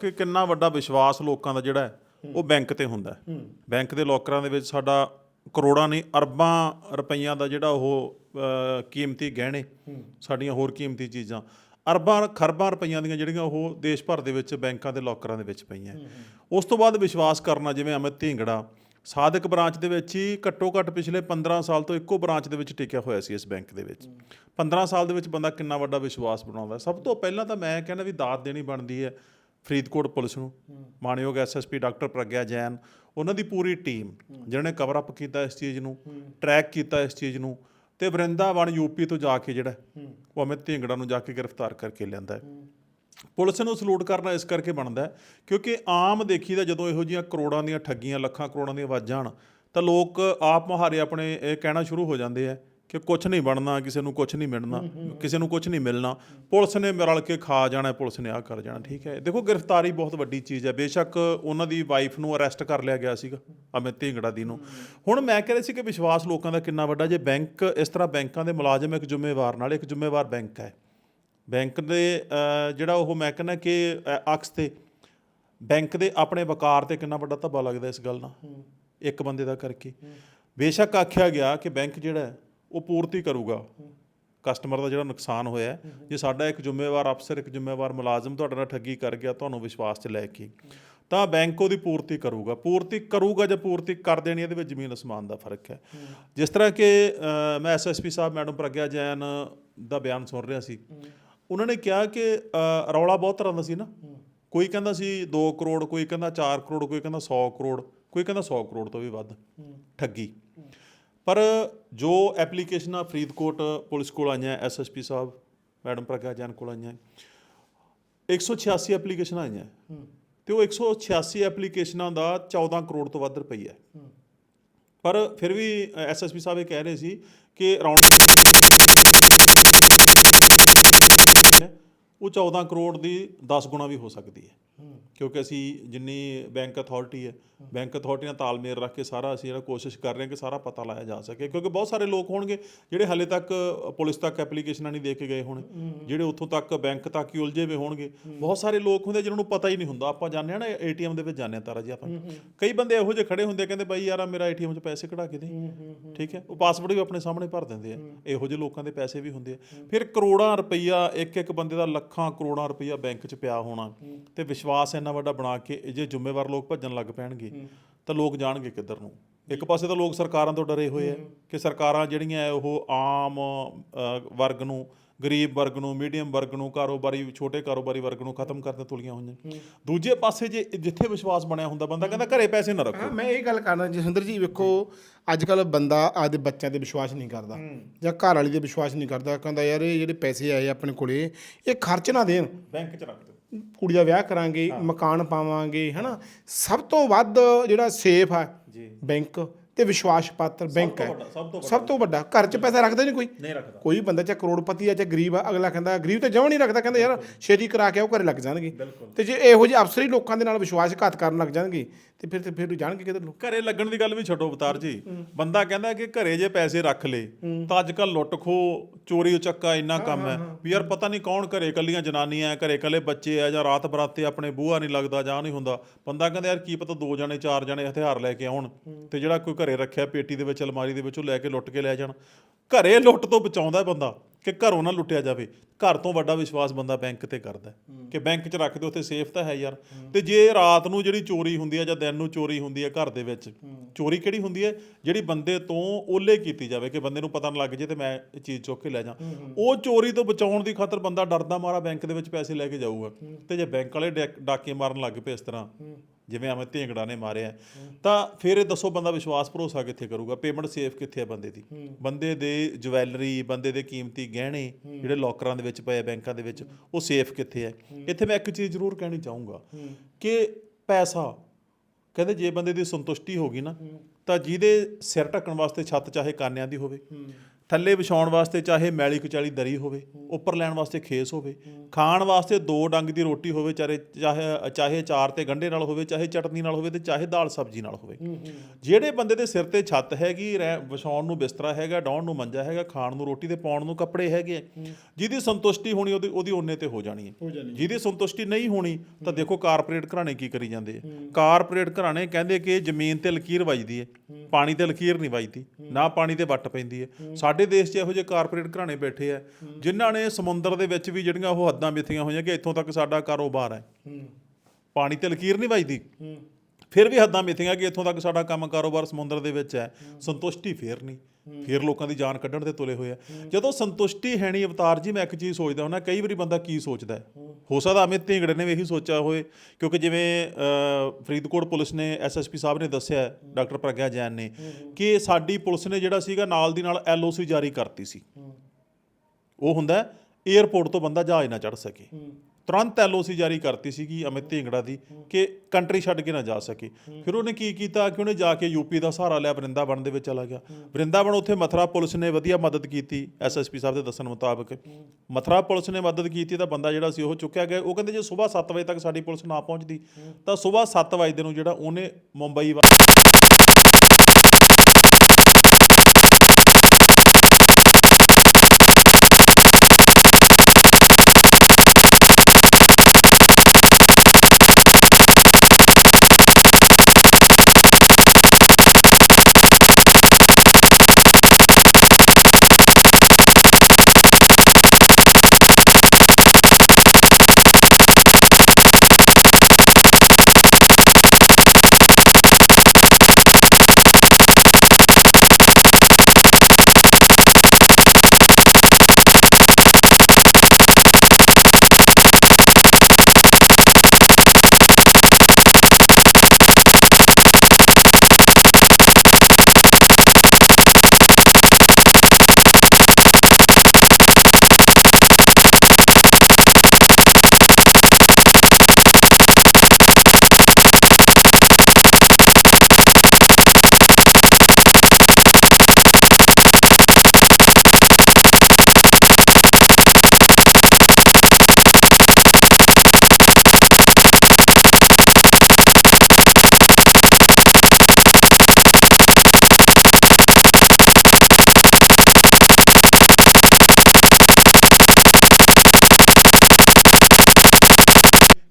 ਕਿ ਕਿੰਨਾ ਵੱਡਾ ਵਿਸ਼ਵਾਸ ਲੋਕਾਂ ਦਾ ਜਿਹੜਾ ਹੈ ਉਹ ਬੈਂਕ ਤੇ ਹੁੰਦਾ ਹੈ। ਬੈਂਕ ਦੇ ਲੋਕਰਾਂ ਦੇ ਵਿੱਚ ਸਾਡਾ ਕਰੋੜਾਂ ਨਹੀਂ ਅਰਬਾਂ ਰੁਪਈਆਂ ਦਾ ਜਿਹੜਾ ਉਹ ਕੀਮਤੀ ਗਹਿਣੇ ਸਾਡੀਆਂ ਹੋਰ ਕੀਮਤੀ ਚੀਜ਼ਾਂ ਅਰਬਾਂ ਖਰਬਾਂ ਰੁਪਈਆਂ ਦੀਆਂ ਜਿਹੜੀਆਂ ਉਹ ਦੇਸ਼ ਭਰ ਦੇ ਵਿੱਚ ਬੈਂਕਾਂ ਦੇ ਲੋਕਰਾਂ ਦੇ ਵਿੱਚ ਪਈਆਂ। ਉਸ ਤੋਂ ਬਾਅਦ ਵਿਸ਼ਵਾਸ ਕਰਨਾ ਜਿਵੇਂ ਅਮਿਤ ਢੀਂਗੜਾ ਸਾਦਕ ਬ੍ਰਾਂਚ ਦੇ ਵਿੱਚ ਹੀ ਘੱਟੋ ਘੱਟ ਪਿਛਲੇ 15 ਸਾਲ ਤੋਂ ਇੱਕੋ ਬ੍ਰਾਂਚ ਦੇ ਵਿੱਚ ਟਿਕਿਆ ਹੋਇਆ ਸੀ ਇਸ ਬੈਂਕ ਦੇ ਵਿੱਚ। 15 ਸਾਲ ਦੇ ਵਿੱਚ ਬੰਦਾ ਕਿੰਨਾ ਵੱਡਾ ਵਿਸ਼ਵਾਸ ਬਣਾਉਂਦਾ ਸਭ ਤੋਂ ਪਹਿਲਾਂ ਤਾਂ ਮੈਂ ਕਹਿੰਦਾ ਵੀ ਦਾਤ ਦੇਣੀ ਬਣਦੀ ਹੈ। ਫਰੀਦਕੋਟ ਪੁਲਿਸ ਨੂੰ। ਮਾਨਯੋਗ ਐਸਐਸਪੀ ਡਾਕਟਰ ਪ੍ਰਗਿਆ ਜੈਨ, ਉਹਨਾਂ ਦੀ ਪੂਰੀ ਟੀਮ, ਜਿਹਨਾਂ ਨੇ ਕਵਰ ਅਪ ਕੀਤਾ ਇਸ ਚੀਜ਼ ਨੂੰ ਟਰੈਕ ਕੀਤਾ ਇਸ ਚੀਜ਼ ਨੂੰ ਤੇ ਵਰਿੰਦਾਵਨ ਯੂਪੀ ਤੋਂ ਜਾ ਕੇ ਜਿਹੜਾ ਉਹ ਅਮਿਤ ਢਿੰਗੜਾ ਨੂੰ ਜਾ ਕੇ ਗ੍ਰਿਫਤਾਰ ਕਰਕੇ ਲਿਆਂਦਾ ਹੈ। ਪੁਲਿਸ ਨੂੰ ਸਲੂਟ ਕਰਨਾ ਇਸ ਕਰਕੇ ਬਣਦਾ ਹੈ ਕਿਉਂਕਿ ਆਮ ਦੇਖੀਦਾ ਜਦੋਂ ਇਹੋ ਜਿਹੀਆਂ ਕਰੋੜਾਂ ਦੀਆਂ ਠੱਗੀਆਂ, ਲੱਖਾਂ ਕਰੋੜਾਂ ਦੀਆਂ ਆਵਾਜ਼ਾਂ ਆਣ ਤਾਂ ਲੋਕ ਆਪ ਮੁਹਾਰੇ ਆਪਣੇ ਇਹ ਕਹਿਣਾ ਸ਼ੁਰੂ ਹੋ ਜਾਂਦੇ ਆ ਕਿ ਕੁਝ ਨਹੀਂ ਬਣਨਾ ਕਿਸੇ ਨੂੰ ਕੁਝ ਨਹੀਂ ਮਿਲਣਾ ਕਿਸੇ ਨੂੰ ਕੁਝ ਨਹੀਂ ਮਿਲਣਾ। ਪੁਲਿਸ ਨੇ ਰਲ ਕੇ ਖਾ ਜਾਣਾ ਪੁਲਿਸ ਨੇ ਆ ਕਰ ਜਾਣਾ ਠੀਕ ਹੈ। ਦੇਖੋ ਗ੍ਰਿਫਤਾਰੀ ਬਹੁਤ ਵੱਡੀ ਚੀਜ਼ ਹੈ। ਬੇਸ਼ੱਕ ਉਹਨਾਂ ਦੀ ਵਾਈਫ ਨੂੰ ਅਰੈਸਟ ਕਰ ਲਿਆ ਗਿਆ ਸੀਗਾ ਅਮਿਤ ਢਿੰਗੜਾ ਦੀ ਨੂੰ। ਹੁਣ ਮੈਂ ਕਹਿ ਰਿਹਾ ਸੀ ਕਿ ਵਿਸ਼ਵਾਸ ਲੋਕਾਂ ਦਾ ਕਿੰਨਾ ਵੱਡਾ ਜੇ ਬੈਂਕ ਇਸ ਤਰ੍ਹਾਂ ਬੈਂਕਾਂ ਦੇ ਮੁਲਾਜ਼ਮ ਇੱਕ ਜ਼ਿੰਮੇਵਾਰ ਨਾਲ ਇੱਕ ਜ਼ਿੰਮੇਵਾਰ ਬੈਂਕ ਹੈ। ਬੈਂਕ ਦੇ ਜਿਹੜਾ ਉਹ ਮੈਂ ਕਹਿੰਦਾ ਕਿ ਅਕਸ ਤੇ ਬੈਂਕ ਦੇ ਆਪਣੇ ਵਕਾਰ ਤੇ ਕਿੰਨਾ ਵੱਡਾ ਧੱਬਾ ਲੱਗਦਾ ਇਸ ਗੱਲ ਨਾਲ ਇੱਕ ਬੰਦੇ ਦਾ ਕਰਕੇ। ਬੇਸ਼ੱਕ ਆਖਿਆ ਗਿਆ ਕਿ ਬੈਂਕ ਜਿਹੜਾ ਉਹ ਪੂਰਤੀ ਕਰੂਗਾ। ਕਸਟਮਰ ਦਾ ਜਿਹੜਾ ਨੁਕਸਾਨ ਹੋਇਆ ਜੇ ਸਾਡਾ ਇੱਕ ਜ਼ਿੰਮੇਵਾਰ ਅਫਸਰ ਇੱਕ ਜ਼ਿੰਮੇਵਾਰ ਮੁਲਾਜ਼ਮ ਤੁਹਾਡੇ ਨਾਲ ਠੱਗੀ ਕਰ ਗਿਆ ਤੁਹਾਨੂੰ ਵਿਸ਼ਵਾਸ 'ਚ ਲੈ ਕੇ ਤਾਂ ਬੈਂਕ ਉਹਦੀ ਪੂਰਤੀ ਕਰੂਗਾ। ਪੂਰਤੀ ਕਰੂਗਾ ਜਾਂ ਪੂਰਤੀ ਕਰ ਦੇਣੀ ਇਹਦੇ ਵਿੱਚ ਜ਼ਮੀਨ ਅਸਮਾਨ ਦਾ ਫ਼ਰਕ ਹੈ। ਜਿਸ ਤਰ੍ਹਾਂ ਕਿ ਅ, ਮੈਂ ਐਸਐਸਪੀ ਸਾਹਿਬ ਮੈਡਮ ਪ੍ਰਗਿਆ ਜੈਨ ਦਾ ਬਿਆਨ ਸੁਣ ਰਿਹਾ ਸੀ। ਉਹਨਾਂ ਨੇ ਕਿਹਾ ਕਿ ਰੌਲਾ ਬਹੁਤ ਤਰ੍ਹਾਂ ਦਾ ਸੀ ਨਾ। ਕੋਈ ਕਹਿੰਦਾ ਸੀ 2 ਕਰੋੜ ਕੋਈ ਕਹਿੰਦਾ 4 ਕਰੋੜ ਕੋਈ ਕਹਿੰਦਾ 100 ਕਰੋੜ ਕੋਈ ਕਹਿੰਦਾ 100 ਕਰੋੜ ਤੋਂ ਵੀ ਵੱਧ ਠੱਗੀ। ਪਰ ਜੋ ਐਪਲੀਕੇਸ਼ਨਾਂ ਫਰੀਦਕੋਟ ਪੁਲਿਸ ਕੋਲ ਆਈਆਂ ਐਸਐਸਪੀ ਸਾਹਿਬ ਮੈਡਮ ਪ੍ਰਗਿਆ ਜੈਨ ਕੋਲ ਆਈਆਂ 186 ਐਪਲੀਕੇਸ਼ਨਾਂ ਆਈਆਂ। ਤੇ ਉਹ 186 ਐਪਲੀਕੇਸ਼ਨਾਂ ਦਾ 14 ਕਰੋੜ ਤੋਂ ਵੱਧ ਰੁਪਈਆ। ਪਰ ਫਿਰ ਵੀ ਐਸਐਸਪੀ ਸਾਹਿਬ ਇਹ ਕਹਿ ਰਹੇ ਸੀ ਕਿ ਅਰਾਊਂਡ ਉਹ 14 ਕਰੋੜ ਦੀ 10 ਗੁਣਾ ਵੀ ਹੋ ਸਕਦੀ ਹੈ। ਕਿਉਂਕਿ ਅਸੀਂ ਜਿੰਨੀ ਬੈਂਕ ਅਥਾਰਟੀ ਹੈ ਬੈਂਕ ਅਥਾਰਟੀ ਨਾਲ ਤਾਲਮੇਲ ਰੱਖ ਕੇ ਸਾਰਾ ਅਸੀਂ ਜਿਹੜਾ ਕੋਸ਼ਿਸ਼ ਕਰ ਰਹੇ ਹਾਂ ਕਿ ਸਾਰਾ ਪਤਾ ਲਾਇਆ ਜਾ ਸਕੇ। ਕਿਉਂਕਿ ਬਹੁਤ ਸਾਰੇ ਲੋਕ ਹੋਣਗੇ ਜਿਹੜੇ ਹਾਲੇ ਤੱਕ ਪੁਲਿਸ ਤੱਕ ਐਪਲੀਕੇਸ਼ਨਾਂ ਨਹੀਂ ਦੇ ਕੇ ਗਏ ਹੋਣ ਜਿਹੜੇ ਉੱਥੋਂ ਤੱਕ ਬੈਂਕ ਤੱਕ ਹੀ ਉਲਝੇ ਹੋਏ ਹੋਣਗੇ। ਬਹੁਤ ਸਾਰੇ ਲੋਕ ਹੁੰਦੇ ਜਿਹਨਾਂ ਨੂੰ ਪਤਾ ਹੀ ਨਹੀਂ ਹੁੰਦਾ। ਆਪਾਂ ਜਾਂਦੇ ਆ ਨਾ ਏਟੀਐਮ ਦੇ ਵਿੱਚ ਜਾਂਦੇ ਆ ਤਾਰਾ ਜੀ ਆਪਾਂ। ਕਈ ਬੰਦੇ ਇਹੋ ਜਿਹੇ ਖੜੇ ਹੁੰਦੇ ਆ, ਕਹਿੰਦੇ ਬਾਈ ਯਾਰ ਆਹ ਮੇਰਾ ਏਟੀਐਮ 'ਚ ਪੈਸੇ ਕਢਾ ਕੇ ਦੇ। ਠੀਕ ਹੈ? ਉਹ ਪਾਸਵਰਡ ਵੀ ਆਪਣੇ ਸਾਹਮਣੇ ਭਰ ਦਿੰਦੇ ਆ। ਇਹੋ ਜਿਹੇ ਲੋਕਾਂ ਦੇ ਪੈਸੇ ਵੀ ਹੁੰਦੇ ਆ। ਫਿਰ ਕਰੋੜਾਂ ਰੁਪਈਆ ਇੱਕ ਇੱਕ ਬੰਦੇ ਦਾ ਲੱਖਾਂ ਕਰੋੜਾਂ ਰੁਪਈਆ ਬੈਂਕ 'ਚ ਪਿਆ ਹੋਣਾ ਤੇ ਵਿਸ਼ਵਾਸ ਇੰਨਾ ਵੱਡਾ ਬਣਾ ਕੇ ਜੇ ਜ਼ਿੰਮੇਵਾਰ ਲੋਕ ਭੱਜਣ ਲੱਗ ਪੈਣਗੇ ਤਾਂ ਲੋਕ ਜਾਣਗੇ ਕਿੱਧਰ ਨੂੰ। ਇੱਕ ਪਾਸੇ ਤਾਂ ਲੋਕ ਸਰਕਾਰਾਂ ਤੋਂ ਡਰੇ ਹੋਏ ਆ ਕਿ ਸਰਕਾਰਾਂ ਜਿਹੜੀਆਂ ਉਹ ਆਮ ਵਰਗ ਨੂੰ ਗਰੀਬ ਵਰਗ ਨੂੰ ਮੀਡੀਅਮ ਵਰਗ ਨੂੰ ਕਾਰੋਬਾਰੀ ਛੋਟੇ ਕਾਰੋਬਾਰੀ ਵਰਗ ਨੂੰ ਖਤਮ ਕਰਨ ਤੁਲੀਆਂ ਹੋਈਆਂ ਦੂਜੇ ਪਾਸੇ ਜੇ ਜਿੱਥੇ ਵਿਸ਼ਵਾਸ ਬਣਿਆ ਹੁੰਦਾ ਬੰਦਾ ਕਹਿੰਦਾ ਘਰੇ ਪੈਸੇ ਨਾ ਰੱਖੋ। ਮੈਂ ਇਹ ਗੱਲ ਕਰਨਾ ਜਸਵਿੰਦਰ ਜੀ ਵੇਖੋ ਅੱਜ ਕੱਲ ਬੰਦਾ ਆਪਦੇ ਬੱਚਿਆਂ ਤੇ ਵਿਸ਼ਵਾਸ ਨਹੀਂ ਕਰਦਾ ਜਾਂ ਘਰ ਵਾਲੀ ਤੇ ਵਿਸ਼ਵਾਸ ਨਹੀਂ ਕਰਦਾ ਕਹਿੰਦਾ ਯਾਰ ਇਹ ਜਿਹੜੇ ਪੈਸੇ ਆਏ ਆਪਣੇ ਕੋਲੇ ਇਹ ਖਰਚ ਨਾ ਦੇਣ। ਬੈਂਕ 'ਚ ਰੱਖ ਦਿਓ। ਕੁੜੀ ਦਾ ਵਿਆਹ ਕਰਾਂਗੇ ਮਕਾਨ ਪਾਵਾਂਗੇ ਹਨਾ। ਸਭ ਤੋਂ ਵੱਧ ਜਿਹੜਾ ਸੇਫ ਆ ਜੀ। ਬੈਂਕ ਤੇ ਵਿਸ਼ਵਾਸ ਪਾਤਰ ਬੈਂਕ ਹੈ। ਸਭ ਤੋਂ ਵੱਡਾ ਘਰ 'ਚ ਪੈਸਾ ਰੱਖਦਾ ਨਹੀਂ ਕੋਈ? ਨਹੀਂ ਰੱਖਦਾ। ਕੋਈ ਬੰਦਾ ਚਾਹੇ ਕਰੋੜਪਤੀ ਆ ਚਾਹੇ ਗਰੀਬ ਆ ਅਗਲਾ ਕਹਿੰਦਾ ਗਰੀਬ ਤਾਂ ਜਮਾਂ ਨਹੀਂ ਰੱਖਦਾ। ਕਹਿੰਦਾ ਯਾਰ ਛੇਤੀ ਕਰਾ ਕੇ ਉਹ ਘਰੇ ਲੱਗ ਜਾਣਗੇ। ਤੇ ਜੇ ਇਹੋ ਜਿਹੇ ਅਫਸਰ ਲੋਕਾਂ ਦੇ ਨਾਲ ਵਿਸ਼ਵਾਸਘਾਤ ਕਰਨ ਲੱਗ ਜਾਣਗੇ ਤੇ ਫਿਰ ਤੇ ਫਿਰ ਜਾਣਗੇ ਕਿਧਰ ਲੋਕ? ਘਰੇ ਲੱਗਣ ਦੀ ਗੱਲ ਵੀ ਛੱਡੋ ਅਵਤਾਰ ਜੀ। ਬੰਦਾ ਕਹਿੰਦਾ ਕਿ ਘਰੇ ਜੇ ਪੈਸੇ ਰੱਖ ਲੇ ਤਾਂ ਅੱਜ ਕੱਲ ਲੁੱਟ ਖੋ ਚੋਰੀ ਉਚੱਕਾ ਇੰਨਾ ਕੰਮ ਹੈ ਵੀ ਯਾਰ ਪਤਾ ਨਹੀਂ ਕੌਣ ਘਰੇ ਕੱਲੀਆਂ ਜਨਾਨੀਆਂ ਘਰੇ ਕੱਲੇ ਬੱਚੇ ਆ ਜਾਂ ਰਾਤ ਬਰਾਤੇ ਆਪਣੇ ਬੂਹਾ ਨਹੀਂ ਲੱਗਦਾ ਜਾਂ ਨਹੀਂ ਹੁੰਦਾ। ਬੰਦਾ ਕਹਿੰਦਾ ਯਾਰ ਕੀ ਪਤਾ ਦੋ ਜਣੇ ਚਾਰ ਜਣੇ ਹਥਿਆਰ ਲੈ ਕੇ ਆਉਣ ਤੇ ਜਿਹੜਾ ਕੋਈ ਘਰੇ ਰੱਖਿਆ, ਪੇਟੀ ਦੇ ਵਿੱਚ, ਅਲਮਾਰੀ ਦੇ ਵਿੱਚ ਲੈ ਕੇ ਲੁੱਟ ਕੇ ਲੈ ਜਾਣ। ਘਰੇ ਲੁੱਟ ਤੋਂ ਬਚਾਉਂਦਾ ਬੰਦਾ ਕਿ ਘਰੋਂ ਨਾ ਲੁੱਟਿਆ ਜਾਵੇ। ਘਰ ਤੋਂ ਵੱਡਾ ਵਿਸ਼ਵਾਸ ਬੰਦਾ ਬੈਂਕ ਤੇ ਕਰਦਾ ਕਿ ਬੈਂਕ 'ਚ ਰੱਖ ਦਿਓ, ਉੱਥੇ ਸੇਫ ਤਾਂ ਹੈ ਯਾਰ। ਤੇ ਜੇ ਰਾਤ ਨੂੰ ਜਿਹੜੀ ਚੋਰੀ ਹੁੰਦੀ ਹੈ ਜਾਂ ਦਿਨ ਨੂੰ ਚੋਰੀ ਹੁੰਦੀ ਹੈ ਘਰ ਦੇ ਵਿੱਚ, ਚੋਰੀ ਕਿਹੜੀ ਹੁੰਦੀ ਹੈ? ਜਿਹੜੀ ਬੰਦੇ ਤੋਂ ਓਲੇ ਕੀਤੀ ਜਾਵੇ ਕਿ ਬੰਦੇ ਨੂੰ ਪਤਾ ਨਾ ਲੱਗ ਜੇ ਤੇ ਮੈਂ ਇਹ ਚੀਜ਼ ਚੁੱਕ ਕੇ ਲੈ ਜਾ। ਉਹ ਚੋਰੀ ਤੋਂ ਬਚਾਉਣ ਦੀ ਖਾਤਰ ਬੰਦਾ ਡਰਦਾ ਮਾਰਾ ਬੈਂਕ ਦੇ ਵਿੱਚ ਪੈਸੇ ਲੈ ਕੇ ਜਾਊਗਾ। ਤੇ ਜੇ ਬੈਂਕ ਵਾਲੇ ਡੈਕ- ਡਾਕੇ ਮਾਰਨ ਲੱਗ ਪਏ ਇਸ ਤਰ੍ਹਾਂ ਜਿਵੇਂ ਅਮਿਤ ਢੇਂਗੜਾ ਨੇ ਮਾਰਿਆ ਤਾਂ ਫਿਰ ਇਹ ਦੱਸੋ ਬੰਦਾ ਵਿਸ਼ਵਾਸ ਭਰੋਸਾ ਕਿੱਥੇ ਕਰੂਗਾ? ਪੇਮੈਂਟ ਸੇਫ ਕਿੱਥੇ ਹੈ ਬੰਦੇ ਦੀ? ਬੰਦੇ ਦੇ ਜਵੈਲਰੀ ਬੰਦੇ ਦੇ ਕੀਮਤੀ ਗਹਿਣੇ ਜਿਹੜੇ ਲੋਕਰਾਂ ਦੇ ਵਿੱਚ ਪਏ ਆ ਬੈਂਕਾਂ ਦੇ ਵਿੱਚ ਉਹ ਸੇਫ ਕਿੱਥੇ ਹੈ। ਇੱਥੇ ਮੈਂ ਇੱਕ ਚੀਜ਼ ਜ਼ਰੂਰ ਕਹਿਣੀ ਚਾਹੂੰਗਾ ਕਿ ਪੈਸਾ ਕਹਿੰਦੇ ਜੇ ਬੰਦੇ ਦੀ ਸੰਤੁਸ਼ਟੀ ਹੋ ਗਈ ਨਾ ਤਾਂ ਜਿਹਦੇ ਸਿਰ ਢੱਕਣ ਵਾਸਤੇ ਛੱਤ ਚਾਹੇ ਕਾਨਿਆਂ ਦੀ ਹੋਵੇ ਥੱਲੇ ਵਿਛਾਉਣ ਵਾਸਤੇ ਚਾਹੇ ਮੈਲੀ ਕਚਾਲੀ ਦਰੀ ਹੋਵੇ ਉੱਪਰ ਲੈਣ ਵਾਸਤੇ ਖੇਸ ਹੋਵੇ ਖਾਣ ਵਾਸਤੇ ਦੋ ਡੰਗ ਦੀ ਰੋਟੀ ਹੋਵੇ ਚਾਹੇ ਚਾਹੇ ਚਾਹੇ ਚਾਰ ਤੇ ਗੰਢੇ ਨਾਲ ਹੋਵੇ ਚਾਹੇ ਚਟਨੀ ਨਾਲ ਹੋਵੇ ਤੇ ਚਾਹੇ ਦਾਲ ਸਬਜ਼ੀ ਨਾਲ ਹੋਵੇ। ਜਿਹੜੇ ਬੰਦੇ ਦੇ ਸਿਰ ਤੇ ਛੱਤ ਹੈਗੀ ਰਹਿ- ਵਿਛਾਉਣ ਨੂੰ ਬਿਸਤਰਾ ਹੈਗਾ ਡਾਉਣ ਨੂੰ ਮੰਜਾ ਹੈਗਾ ਖਾਣ ਨੂੰ ਰੋਟੀ ਤੇ ਪਾਉਣ ਨੂੰ ਕੱਪੜੇ ਹੈਗੇ ਜਿਹਦੀ ਸੰਤੁਸ਼ਟੀ ਹੋਣੀ ਉਹਦੀ ਉਹਦੀ ਉਹਨੇ ਤੇ ਹੋ ਜਾਣੀ ਹੈ। ਜਿਹਦੀ ਸੰਤੁਸ਼ਟੀ ਨਹੀਂ ਹੋਣੀ ਤਾਂ ਦੇਖੋ ਕਾਰਪੋਰੇਟ ਘਰਾਣੇ ਕੀ ਕਰੀ ਜਾਂਦੇ ਆ। ਕਾਰਪੋਰੇਟ ਘਰਾਣੇ ਕਹਿੰਦੇ ਕਿ ਜ਼ਮੀਨ ਤੇ ਲਕੀਰ ਵੱਜਦੀ ਹੈ। ਪਾਣੀ ਤੇ ਲਕੀਰ ਨਹੀਂ ਵੱਜਦੀ ਨਾ ਪਾਣੀ ਤੇ ਵੱਟ ਪੈਂਦੀ ਹੈ। ਸਾਡੇ ਦੇਸ਼ 'ਚ ਇਹੋ ਜਿਹੇ ਕਾਰਪੋਰੇਟ ਘਰਾਣੇ ਬੈਠੇ ਆ ਜਿਨ੍ਹਾਂ ਨੇ ਸਮੁੰਦਰ ਦੇ ਵਿੱਚ ਵੀ ਜਿਹੜੀਆਂ ਉਹ ਹੱਦਾਂ ਮਿੱਥੀਆਂ ਹੋਈਆਂ ਕਿ ਇੱਥੋਂ ਤੱਕ ਸਾਡਾ ਕਾਰੋਬਾਰ ਹੈ। ਪਾਣੀ ਤੇ ਲਕੀਰ ਨਹੀਂ ਵੱਜਦੀ। ਫਿਰ ਵੀ ਹੱਦਾਂ ਮਿੱਥੀਆਂ ਕਿ ਇੱਥੋਂ ਤੱਕ ਸਾਡਾ ਕੰਮ ਕਾਰੋਬਾਰ ਸਮੁੰਦਰ ਦੇ ਵਿੱਚ ਹੈ ਸੰਤੁਸ਼ਟੀ ਫੇਰ ਨਹੀਂ। ਫਿਰ ਲੋਕਾਂ ਦੀ ਜਾਨ ਕੱਢਣ ਤੇ ਤੁਲੇ ਹੋਏ ਆ। ਜਦੋਂ ਸੰਤੁਸ਼ਟੀ ਹੈ ਨਹੀਂ ਅਵਤਾਰ ਜੀ, ਮੈਂ ਇੱਕ ਚੀਜ਼ ਸੋਚਦਾ ਹੁੰਦਾ ਕਈ ਵਾਰੀ ਬੰਦਾ ਕੀ ਸੋਚਦਾ ਹੈ? ਹੋ ਸਕਦਾ ਅਮਿਤ ਢਿੰਗੜੇ ਨੇ ਵੀ ਇਹੀ ਸੋਚਿਆ ਹੋਵੇ, ਕਿਉਂਕਿ ਜਿਵੇਂ ਫਰੀਦਕੋਟ ਪੁਲਿਸ ਨੇ ਐਸਐਸਪੀ ਸਾਹਿਬ ਨੇ ਦੱਸਿਆ, ਡਾਕਟਰ ਪ੍ਰਗਿਆ ਜੈਨ ਨੇ, ਕਿ ਸਾਡੀ ਪੁਲਿਸ ਨੇ ਜਿਹੜਾ ਸੀਗਾ, ਨਾਲ ਦੀ ਨਾਲ ਐਲਓਸੀ ਜਾਰੀ ਕਰਤੀ ਸੀ। ਉਹ ਹੁੰਦਾ 에ਅਰਪੋਰਟ ਤੋਂ ਬੰਦਾ ਜਹਾਜ਼ ਨਾ ਚੜ ਸਕੇ। ਤੁਰੰਤ ਐਲਓਸੀ ਜਾਰੀ ਕਰਤੀ ਸੀਗੀ ਅਮਿਤ ਢਿੰਗੜਾ ਦੀ ਕਿ ਕੰਟਰੀ ਛੱਡ ਕੇ ਨਾ ਜਾ ਸਕੇ। ਫਿਰ ਉਹਨੇ ਕੀ ਕੀਤਾ ਕਿ ਉਹਨੇ ਜਾ ਕੇ ਯੂਪੀ ਦਾ ਸਹਾਰਾ ਲਿਆ ਵਰਿੰਦਾਵਨ ਦੇ ਵਿੱਚ ਚਲਾ ਗਿਆ। ਵਰਿੰਦਾਵਨ ਉੱਥੇ ਮਥੁਰਾ ਪੁਲਿਸ ਨੇ ਵਧੀਆ ਮਦਦ ਕੀਤੀ ਐਸਐਸਪੀ ਸਾਹਿਬ ਦੇ ਦੱਸਣ ਮੁਤਾਬਕ। ਮਥੁਰਾ ਪੁਲਿਸ ਨੇ ਮਦਦ ਕੀਤੀ ਤਾਂ ਬੰਦਾ ਜਿਹੜਾ ਸੀ ਉਹ ਚੁੱਕਿਆ ਗਿਆ। ਉਹ ਕਹਿੰਦੇ ਜੇ ਸਵੇਰ 7 ਵਜੇ ਤੱਕ ਸਾਡੀ ਪੁਲਿਸ ਨਾ ਪਹੁੰਚਦੀ ਤਾਂ ਸਵੇਰ 7 ਵਜੇ ਦੇ ਨੂੰ ਜਿਹੜਾ ਉਹਨੇ ਮੁੰਬਈ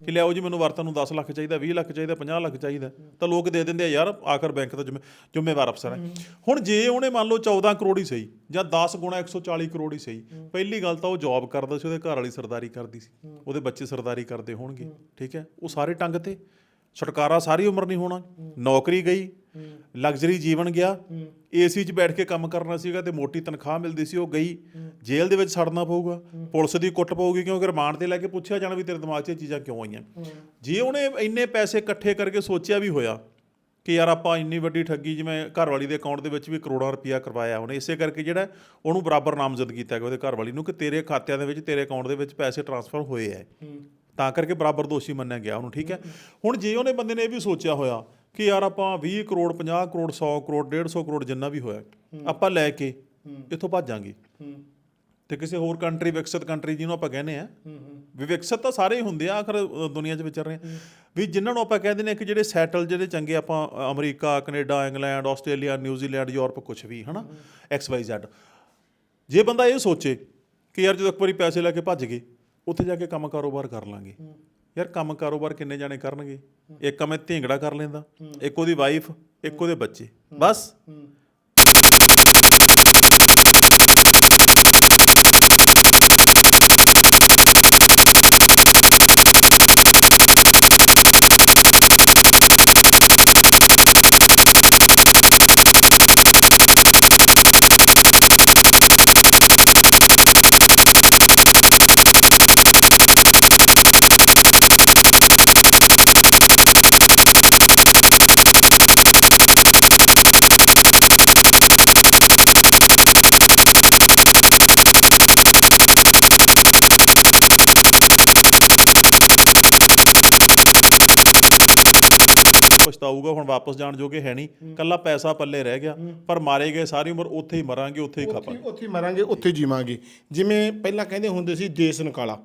ਕਿ ਲਿਆਓ ਜੀ, ਮੈਨੂੰ ਵਰਤਨ ਨੂੰ 10 ਲੱਖ ਚਾਹੀਦਾ 20 ਲੱਖ ਚਾਹੀਦਾ 50 ਲੱਖ ਚਾਹੀਦਾ। ਤਾਂ ਲੋਕ ਦੇ ਦਿੰਦੇ ਆ, ਯਾਰ ਆਖਰ ਬੈਂਕ ਦਾ ਜ਼ਿੰਮੇ- ਜ਼ਿੰਮੇਵਾਰ ਅਫਸਰ ਹੈ। ਹੁਣ ਜੇ ਉਹਨੇ ਮੰਨ ਲਓ 14 ਕਰੋੜ ਹੀ ਸਹੀ, ਜਾਂ 10 ਗੁਣਾ 140 ਕਰੋੜ ਹੀ ਸਹੀ, ਪਹਿਲੀ ਗੱਲ ਤਾਂ ਉਹ ਜੌਬ ਕਰਦਾ ਸੀ, ਉਹਦੇ ਘਰ ਵਾਲੀ ਸਰਦਾਰੀ ਕਰਦੀ ਸੀ। ਉਹਦੇ ਬੱਚੇ ਸਰਦਾਰੀ ਕਰਦੇ ਹੋਣਗੇ, ਠੀਕ ਹੈ? ਉਹ ਸਾਰੇ ਟੰਗ ਤੇ। ਛੁਟਕਾਰਾ ਸਾਰੀ ਉਮਰ ਨਹੀਂ ਹੋਣਾ। ਨੌਕਰੀ ਗਈ, ਲਗਜ਼ਰੀ ਜੀਵਨ ਗਿਆ। ਏਸੀ 'ਚ ਬੈਠ ਕੇ ਕੰਮ ਕਰਨਾ ਸੀਗਾ ਤੇ ਮੋਟੀ ਤਨਖਾਹ ਮਿਲਦੀ ਸੀ, ਉਹ ਗਈ। ਜੇਲ੍ਹ ਦੇ ਵਿੱਚ ਸੜਨਾ ਪਊਗਾ। ਪੁਲਿਸ ਦੀ ਕੁੱਟ ਪਊਗੀ ਕਿਉਂਕਿ ਰਿਮਾਂਡ ਤੇ ਲੈ ਕੇ ਪੁੱਛਿਆ ਜਾਣਾ ਵੀ ਤੇਰੇ ਦਿਮਾਗ 'ਚ ਇਹ ਚੀਜ਼ਾਂ ਕਿਉਂ ਆਈਆਂ। ਜੇ ਉਹਨੇ ਇੰਨੇ ਪੈਸੇ ਇਕੱਠੇ ਕਰਕੇ ਸੋਚਿਆ ਵੀ ਹੋਇਆ ਕਿ ਯਾਰ ਆਪਾਂ ਇੰਨੀ ਵੱਡੀ ਠੱਗੀ ਜਿਵੇਂ ਘਰਵਾਲੀ ਦੇ ਅਕਾਊਂਟ ਦੇ ਵਿੱਚ ਵੀ ਕਰੋੜਾਂ ਰੁਪਇਆ ਕਰਵਾਇਆ ਉਹਨੇ, ਇਸੇ ਕਰਕੇ ਜਿਹੜਾ ਉਹਨੂੰ ਬਰਾਬਰ ਨਾਮਜ਼ਦ ਕੀਤਾ ਗਿਆ ਉਹਦੇ ਘਰਵਾਲੀ ਨੂੰ ਕਿ ਤੇਰੇ ਖਾਤਿਆਂ ਦੇ ਵਿੱਚ, ਤੇਰੇ ਅਕਾਊਂਟ ਦੇ ਵਿੱਚ ਪੈਸੇ ਟਰਾਂਸਫਰ ਹੋਏ ਐ ਤਾਂ ਕਰਕੇ ਬਰਾਬਰ ਦੋਸ਼ੀ ਮੰਨਿਆ ਗਿਆ ਉਹਨੂੰ ਠੀਕ ਹੈ? ਹੁਣ ਜੇ ਉਹਨੇ ਬੰਦੇ ਨੇ ਇਹ ਵੀ ਸੋਚਿਆ ਹੋਇਆ ਕਿ ਯਾਰ ਆਪਾਂ 20 ਕਰੋੜ 50 ਕਰੋੜ 100 ਕਰੋੜ 150 ਕਰੋੜ ਜਿੰਨਾ ਵੀ ਹੋਇਆ ਆਪਾਂ ਲੈ ਕੇ ਇੱਥੋਂ ਭੱਜਾਂਗੇ। ਤੇ ਕਿਸੇ ਹੋਰ ਕੰਟਰੀ ਵਿਕਸਿਤ ਕੰਟਰੀ ਜਿਹਨੂੰ ਆਪਾਂ ਕਹਿੰਦੇ ਆ ਵੀ ਵਿਕਸਿਤ ਤਾਂ ਸਾਰੇ ਹੀ ਹੁੰਦੇ ਆ ਆਖਰ ਅ, ਦੁਨੀਆ 'ਚ ਵਿਚਰ ਰਹੇ ਆ। ਵੀ ਜਿਨ੍ਹਾਂ ਨੂੰ ਆਪਾਂ ਕਹਿੰਦੇ ਨੇ ਕਿ ਜਿਹੜੇ ਸੈਟਲ ਜਿਹੜੇ ਚੰਗੇ ਆਪਾਂ America Canada England Australia New Zealand Europe ਕੁਝ ਵੀ ਹਨਾ? ਐਕਸ ਵਾਈ ਜ਼ੈਡ ਜੇ ਬੰਦਾ ਇਹ ਸੋਚੇ ਕਿ ਯਾਰ ਜਦੋਂ ਇੱਕ ਵਾਰੀ ਪੈਸੇ ਲੈ ਕੇ ਭੱਜ ਗਏ ਉੱਥੇ ਜਾ ਕੇ ਕੰਮ ਕਾਰੋਬਾਰ ਕਰ ਲਾਂਗੇ। ਯਾਰ ਕੰਮ ਕਾਰੋਬਾਰ ਕਿੰਨੇ ਜਾਣੇ ਕਰਨਗੇ? ਇੱਕ ਮੈਂ ਢਿੰਗੜਾ ਕਰ ਲੈਂਦਾ ਇੱਕ ਉਹਦੀ ਵਾਈਫ ਇੱਕ ਉਹਦੇ ਬੱਚੇ। ਬਸ। ਪਛਤਾਊਗਾ ਹੁਣ ਵਾਪਸ ਜਾਣ ਜੋਗੇ ਹੈ ਨਹੀਂ। ਕੱਲਾ ਪੈਸਾ ਪੱਲੇ ਰਹਿ ਗਿਆ ਪਰ ਮਾਰੇ ਗਏ ਸਾਰੀ ਉਮਰ ਉੱਥੇ ਹੀ ਮਰਾਂਗੇ ਉੱਥੇ ਹੀ ਖਾਪਾਂਗੇ ਉੱਥੇ ਉੱਥੇ ਮਰਾਂਗੇ ਉੱਥੇ ਜੀਵਾਂਗੇ। ਜਿਵੇਂ ਪਹਿਲਾਂ ਕਹਿੰਦੇ ਹੁੰਦੇ ਸੀ ਦੇਸ਼ ਨਿਕਾਲਾ।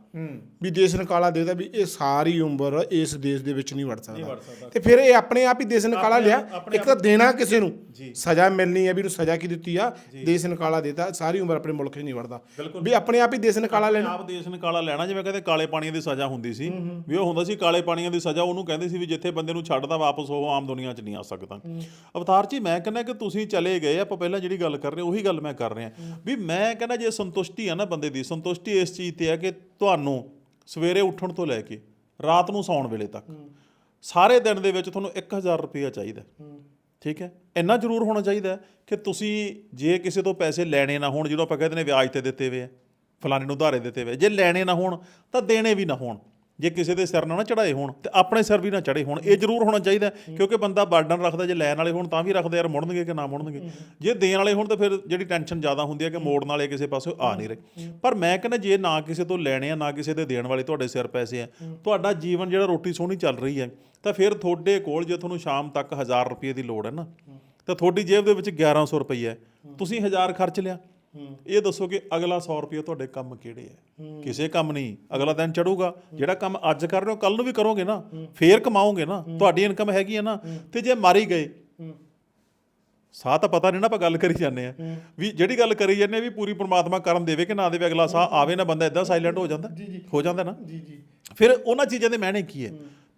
ਵੀ ਦੇਸ਼ ਨਿਕਾਲਾ ਦੇਦਾ ਵੀ ਇਹ ਸਾਰੀ ਉਮਰ ਇਸ ਦੇਸ਼ ਦੇ ਵਿੱਚ ਨਹੀਂ ਵੜ ਸਕਦਾ। ਤੇ ਫਿਰ ਇਹ ਆਪਣੇ ਆਪ ਹੀ ਦੇਸ਼ ਨਿਕਾਲਾ ਲਿਆ। ਇੱਕ ਤਾਂ ਦੇਣਾ ਕਿਸੇ ਨੂੰ। ਸਜ਼ਾ ਮਿਲਣੀ ਹੈ ਵੀ ਇਹਨੂੰ ਸਜ਼ਾ ਕੀ ਦਿੱਤੀ ਆ? ਦੇਸ਼ ਨਿਕਾਲਾ ਦੇਤਾ ਸਾਰੀ ਉਮਰ ਆਪਣੇ ਮੁਲਕ 'ਚ ਨਹੀਂ ਵੜਦਾ। ਵੀ ਆਪਣੇ ਆਪ ਹੀ ਦੇਸ਼ ਨਿਕਾਲਾ ਲੈਣਾ। ਆਪ ਦੇਸ਼ ਨੇ ਕਾਲਾ ਲੈਣਾ ਜਿਵੇਂ ਕਹਿੰਦੇ ਕਾਲੇ ਪਾਣੀਆਂ ਦੀ ਸਜ਼ਾ ਹੁੰਦੀ ਸੀ। ਵੀ ਉਹ ਹੁੰਦਾ ਸੀ ਕਾਲੇ ਪਾਣੀਆਂ ਦੀ ਸਜ਼ਾ ਉਹਨੂੰ ਕਹਿੰਦੇ ਸੀ ਵੀ ਜਿੱਥੇ ਬੰਦੇ ਨੂੰ ਛੱਡਦਾ ਵਾਪਸ ਉਹ ਆਮ ਦੁਨੀਆ 'ਚ ਨਹੀਂ ਆ ਸਕਦਾ। ਅਵਤਾਰ ਜੀ, ਮੈਂ ਕਹਿੰਦਾ ਕਿ ਤੁਸੀਂ ਚਲੇ ਗਏ, ਆਪਾਂ ਪਹਿਲਾਂ ਜਿਹੜੀ ਗੱਲ ਕਰ ਰਹੇ ਉਹੀ ਗੱਲ ਮੈਂ ਕਰ ਰਿਹਾ। ਵੀ ਮੈਂ ਕਹਿੰਦਾ ਜੇ ਸੰਤੁਸ਼ਟੀ ਆ ਨਾ ਬੰਦੇ ਦੀ, ਸੰਤੁਸ਼ਟੀ ਇਸ ਚੀਜ਼ ਤੇ ਆ ਕਿ ਤੁਹਾਨੂੰ ਸਵੇਰੇ ਉੱਠਣ ਤੋਂ ਲੈ ਕੇ ਰਾਤ ਨੂੰ ਸੌਣ ਵੇਲੇ ਤੱਕ ਸਾਰੇ ਦਿਨ ਦੇ ਵਿੱਚ ਤੁਹਾਨੂੰ 1000 ਰੁਪਇਆ ਚਾਹੀਦਾ। ਠੀਕ ਹੈ? ਇੰਨਾ ਜ਼ਰੂਰ ਹੋਣਾ ਚਾਹੀਦਾ ਕਿ ਤੁਸੀਂ ਜੇ ਕਿਸੇ ਤੋਂ ਪੈਸੇ ਲੈਣੇ ਨਾ ਹੋਣ ਜਦੋਂ ਆਪਾਂ ਕਹਿੰਦੇ ਨੇ ਵਿਆਜ ਤੇ ਦਿੱਤੇ ਹੋਏ ਆ, ਫਲਾਣੇ ਨੂੰ ਉਧਾਰੇ ਦਿੱਤੇ ਹੋਏ ਜੇ ਲੈਣੇ ਨਾ ਹੋਣ ਤਾਂ ਦੇਣੇ ਵੀ ਨਾ ਹੋਣ। ਜੇ ਕਿਸੇ ਦੇ ਸਿਰ ਨਾ ਨਾ ਚੜਾਏ ਹੋਣ ਤੇ ਆਪਣੇ ਸਿਰ ਵੀ ਨਾ ਚੜੇ ਹੋਣ ਇਹ ਜ਼ਰੂਰ ਹੋਣਾ ਚਾਹੀਦਾ ਕਿਉਂਕਿ ਬੰਦਾ ਬਰਡਨ ਰੱਖਦਾ ਜੇ ਲੈਣ ਵਾਲੇ ਹੋਣ ਤਾਂ ਵੀ ਰੱਖਦਾ ਯਾਰ ਮੁੜਨਗੇ ਕਿ ਨਾ ਮੁੜਨਗੇ। ਜੇ ਦੇਣ ਵਾਲੇ ਹੋਣ ਤਾਂ ਫਿਰ ਜਿਹੜੀ ਟੈਨਸ਼ਨ ਜ਼ਿਆਦਾ ਹੁੰਦੀ ਹੈ। ਕਿ ਮੋੜਨ ਵਾਲੇ ਕਿਸੇ ਪਾਸੇ ਆ ਨਹੀਂ ਰਹੇ। ਪਰ ਮੈਂ ਕਹਿੰਦਾ ਜੇ ਨਾ ਕਿਸੇ ਤੋਂ ਲੈਣੇ ਆ ਨਾ ਕਿਸੇ ਦੇ ਦੇਣ ਵਾਲੇ ਤੁਹਾਡੇ ਸਿਰ ਪੈਸੇ ਆ ਤੁਹਾਡਾ ਜੀਵਨ ਜਿਹੜਾ ਰੋਟੀ ਸੋਹਣੀ ਚੱਲ ਰਹੀ ਹੈ ਤਾਂ ਫਿਰ ਤੁਹਾਡੇ ਕੋਲ ਜੇ ਤੁਹਾਨੂੰ ਸ਼ਾਮ ਤੱਕ 1000 ਰੁਪਏ ਦੀ ਲੋੜ ਹੈ ਨਾ ਤਾਂ ਤੁਹਾਡੀ ਜੇਬ ਦੇ ਵਿੱਚ 1100 ਰੁਪਏ ਹੈ। ਤੁਸੀਂ 1000 ਖਰਚ ਲਿਆ। ਇਹ ਦੱਸੋ ਕਿ ਅਗਲਾ 100 ਰੁਪਏ ਤੁਹਾਡੇ ਕੰਮ ਕਿਹੜੇ ਹੈ ਕਿਸੇ ਕੰਮ ਨਹੀਂ। ਅਗਲਾ ਦਿਨ ਚੜੂਗਾ। ਜਿਹੜਾ ਕੰਮ ਅੱਜ ਕਰ ਰਹੇ ਹੋ ਕੱਲ ਨੂੰ ਵੀ ਕਰੋਗੇ ਨਾ ਫੇਰ ਕਮਾਓਗੇ ਨਾ। ਤੁਹਾਡੀ ਇਨਕਮ ਹੈਗੀ ਹੈ ਨਾ। ਤੇ ਜੇ ਮਾਰੀ ਗਏ ਸਾਹ ਤਾਂ ਪਤਾ ਨਹੀਂ ਨਾ ਆਪਾਂ ਗੱਲ ਕਰੀ ਜਾਂਦੇ ਆ। ਵੀ ਜਿਹੜੀ ਗੱਲ ਕਰੀ ਜਾਂਦੇ ਆ ਵੀ ਪੂਰੀ ਪ੍ਰਮਾਤਮਾ ਕਰਨ ਦੇਵੇ ਕਿ ਨਾ ਦੇਵੇ ਅਗਲਾ ਸਾਹ ਆਵੇ ਨਾ ਬੰਦਾ ਇਦਾਂ ਸਾਇਲੈਂਟ ਹੋ ਜਾਂਦਾ। ਹੋ ਜਾਂਦਾ ਨਾ। ਜੀ ਜੀ। ਫਿਰ ਉਹਨਾਂ ਚੀਜ਼ਾਂ ਦੇ ਮਾਇਨੇ ਕੀ ਹੈ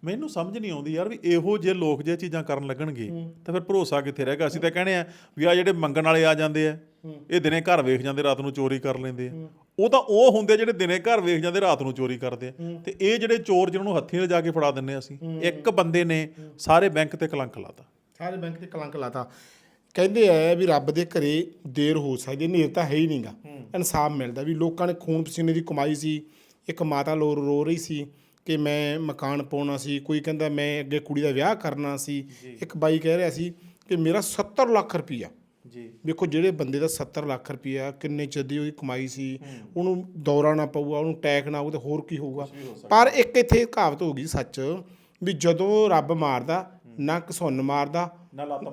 ਮੈਨੂੰ ਸਮਝ ਨਹੀਂ ਆਉਂਦੀ ਯਾਰ ਵੀ ਇਹੋ ਜਿਹੇ ਲੋਕ ਜੇ ਚੀਜ਼ਾਂ ਕਰਨ ਲੱਗਣਗੇ ਤਾਂ ਫਿਰ ਭਰੋਸਾ ਕਿੱਥੇ ਰਹੇਗਾ ਅਸੀਂ ਤਾਂ ਕਹਿੰਦੇ ਆ ਵੀ ਆ ਜਿਹੜੇ ਮੰਗਣ ਵਾਲੇ ਆ ਜਾਂਦੇ ਆ ਇਹ ਦਿਨੇ ਘਰ ਵੇਖ ਜਾਂਦੇ ਰਾਤ ਨੂੰ ਚੋਰੀ ਕਰ ਲੈਂਦੇ ਆ। ਉਹ ਤਾਂ ਉਹ ਹੁੰਦੇ ਜਿਹੜੇ ਦਿਨੇ ਘਰ ਵੇਖ ਜਾਂਦੇ ਰਾਤ ਨੂੰ ਚੋਰੀ ਕਰਦੇ ਆ। ਤੇ ਇਹ ਜਿਹੜੇ ਚੋਰ ਜਿਹਨਾਂ ਨੂੰ ਹੱਥੀਂ ਲਿਜਾ ਕੇ ਫੜਾ ਦਿੰਨੇ ਆ ਅਸੀਂ ਇੱਕ ਬੰਦੇ ਨੇ ਸਾਰੇ ਬੈਂਕ ਤੇ ਕਲੰਕ ਲਾਤਾ। ਸਾਰੇ ਬੈਂਕ ਤੇ ਕਲੰਕ ਲਾਤਾ। ਕਹਿੰਦੇ ਆ ਵੀ ਰੱਬ ਦੇ ਘਰੇ ਦੇਰ ਹੋ ਸਕਦੀ ਹੈ, ਨੇਰ ਤਾਂ ਹੈ ਹੀ ਨਹੀਂਗਾ ਇਨਸਾਫ ਮਿਲਦਾ ਵੀ ਲੋਕਾਂ ਨੇ ਖੂਨ ਪਸੀਨੇ ਦੀ ਕਮਾਈ ਸੀ ਇੱਕ ਮਾਤਾ ਲੋ ਰੋ ਰਹੀ ਸੀ। ਕਿ ਮੈਂ ਮਕਾਨ ਪਾਉਣਾ ਸੀ ਕੋਈ ਕਹਿੰਦਾ ਮੈਂ ਅੱਗੇ ਕੁੜੀ ਦਾ ਵਿਆਹ ਕਰਨਾ ਸੀ। ਇੱਕ ਬਾਈ ਕਹਿ ਰਿਹਾ ਸੀ ਕਿ ਮੇਰਾ 70 ਲੱਖ ਰੁਪਈਆ। ਜੀ। ਵੇਖੋ ਜਿਹੜੇ ਬੰਦੇ ਦਾ 70 ਲੱਖ ਰੁਪਈਆ ਕਿੰਨੇ ਚਿਰ ਦੀ ਉਹਦੀ ਕਮਾਈ ਸੀ ਉਹਨੂੰ ਦੌਰਾ ਨਾ ਪਊਗਾ ਉਹਨੂੰ ਟੈਕ ਨਾ ਆਊ ਤੇ ਹੋਰ ਕੀ ਹੋਊਗਾ। ਪਰ ਇੱਕ ਇੱਥੇ ਕਹਾਵਤ ਹੋ ਗਈ ਸੱਚ ਵੀ ਜਦੋਂ ਰੱਬ ਮਾਰਦਾ ਨਾ ਘਸੁੰਨ ਮਾਰਦਾ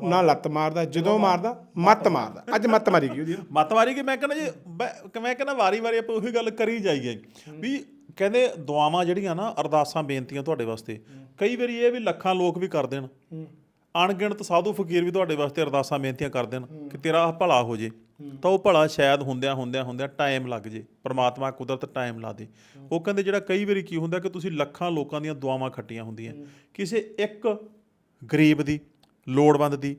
ਨਾ ਲੱਤ ਮਾਰਦਾ। ਜਦੋਂ ਮਾਰਦਾ ਮੱਤ ਮਾਰਦਾ। ਅੱਜ ਮੱਤ ਮਾਰੀ ਗਈ ਉਹਦੀ। ਮਤਵਾਰੀ ਕਿ ਮੈਂ ਕਹਿੰਦਾ ਜੀ ਮੈਂ ਕਹਿੰਦਾ ਵਾਰੀ-ਵਾਰੀ ਆਪਾਂ ਉਹੀ ਗੱਲ ਕਰੀ ਜਾਈਏ ਵੀ ਕਹਿੰਦੇ ਦੁਆਵਾਂ ਜਿਹੜੀਆਂ ਨਾ ਅਰਦਾਸਾਂ, ਬੇਨਤੀਆਂ ਤੁਹਾਡੇ ਵਾਸਤੇ। ਕਈ ਵਾਰੀ ਇਹ ਵੀ ਲੱਖਾਂ ਲੋਕ ਵੀ ਕਰ ਦੇਣ। ਅਣਗਿਣਤ ਸਾਧੂ ਫਕੀਰ ਵੀ ਤੁਹਾਡੇ ਵਾਸਤੇ ਅਰਦਾਸਾਂ, ਬੇਨਤੀਆਂ ਕਰ ਦੇਣ ਕਿ ਤੇਰਾ ਭਲਾ ਹੋ ਜੇ। ਤਾਂ ਉਹ ਭਲਾ ਸ਼ਾਇਦ ਹੁੰਦਿਆਂ ਹੁੰਦਿਆਂ ਹੁੰਦਿਆਂ ਟਾਈਮ ਲੱਗ ਜੇ। ਪ੍ਰਮਾਤਮਾ ਕੁਦਰਤ ਟਾਈਮ ਲਾ ਦੇ। ਉਹ ਕਹਿੰਦੇ ਜਿਹੜਾ ਕਈ ਵਾਰੀ ਕੀ ਹੁੰਦਾ ਕਿ ਤੁਸੀਂ ਲੱਖਾਂ ਲੋਕਾਂ ਦੀਆਂ ਦੁਆਵਾਂ ਖੱਟੀਆਂ ਹੁੰਦੀਆਂ। ਕਿਸੇ ਇੱਕ ਗਰੀਬ ਦੀ, ਲੋੜਵੰਦ ਦੀ,